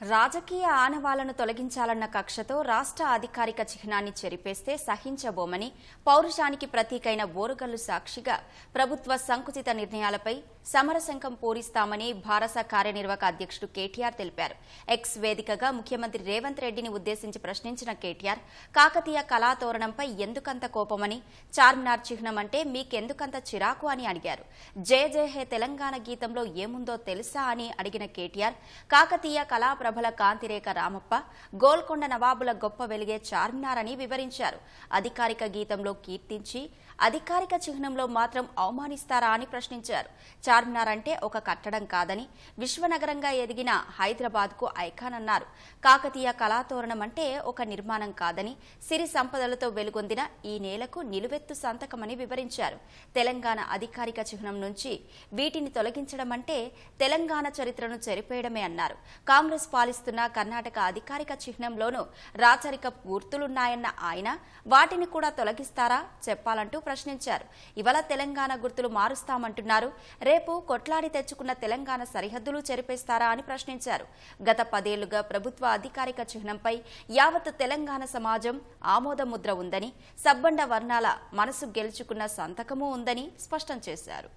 రాజకీయ ఆనవాలను తొలగించాలన్న కక్షతో రాష్ట్ర అధికారిక చిహ్నాన్ని చెరిపేస్తే సహించబోమని పౌరుషానికి ప్రతీకైన బోరుగల్లు సాక్షిగా ప్రభుత్వ సంకుచిత నిర్ణయాలపై సమరశంఖం పూరిస్తామని భారస కార్యనిర్వాహక అధ్యక్షుడు కేటీఆర్ తెలిపారు. ఎక్స్ వేదికగా ముఖ్యమంత్రి రేవంత్ రెడ్డిని ఉద్దేశించి ప్రశ్నించిన కేటీఆర్ కాకతీయ కళాతోరణంపై ఎందుకంత కోపమని చార్మినార్ చిహ్నం అంటే మీకెందుకంత చిరాకు అని అడిగారు. జయ జయ హే తెలంగాణ గీతంలో ఏముందో తెలుసా అని అడిగిన కేటీఆర్ కాకతీయ ప్రభల కాంతిరేఖ రామప్ప గోల్కొండ నవాబుల గొప్ప వెలిగే చార్మినార్ అని వివరించారు. అధికారిక గీతంలో కీర్తించి అధికారిక చిహ్నంలో మాత్రం అవమానిస్తారా అని ప్రశ్నించారు. చార్మినార్ అంటే ఒక కట్టడం కాదని విశ్వనగరంగా ఎదిగిన హైదరాబాద్కు ఐకాన్ అన్నారు. కాకతీయ కళాతోరణం అంటే ఒక నిర్మాణం కాదని సిరి సంపదలతో వెలుగొందిన ఈ నేలకు నిలువెత్తు సంతకమని వివరించారు. తెలంగాణ అధికారిక చిహ్నం నుంచి వీటిని తొలగించడం అంటే తెలంగాణ చరిత్రను చెరిపేయడమే అన్నారు. కాంగ్రెస్ పాలిస్తున్న కర్ణాటక అధికారిక చిహ్నంలోనూ రాచరిక గుర్తులున్నాయన్న ఆయన వాటిని కూడా తొలగిస్తారా చెప్పాలంటూ ప్రశ్నించారు. ఇవాళ తెలంగాణ గుర్తులు మారుస్తామంటున్నారు. రేపు కొట్లాడి తెచ్చుకున్న తెలంగాణ సరిహద్దులు చెరిపేస్తారా అని ప్రశ్నించారు. గత పదేళ్ళుగా ప్రభుత్వ అధికారిక చిహ్నంపై యావత్ తెలంగాణ సమాజం ఆమోదముద్ర ఉందని సబ్బండ వర్ణాల మనసు గెలుచుకున్న సంతకమూ ఉందని స్పష్టం చేశారు.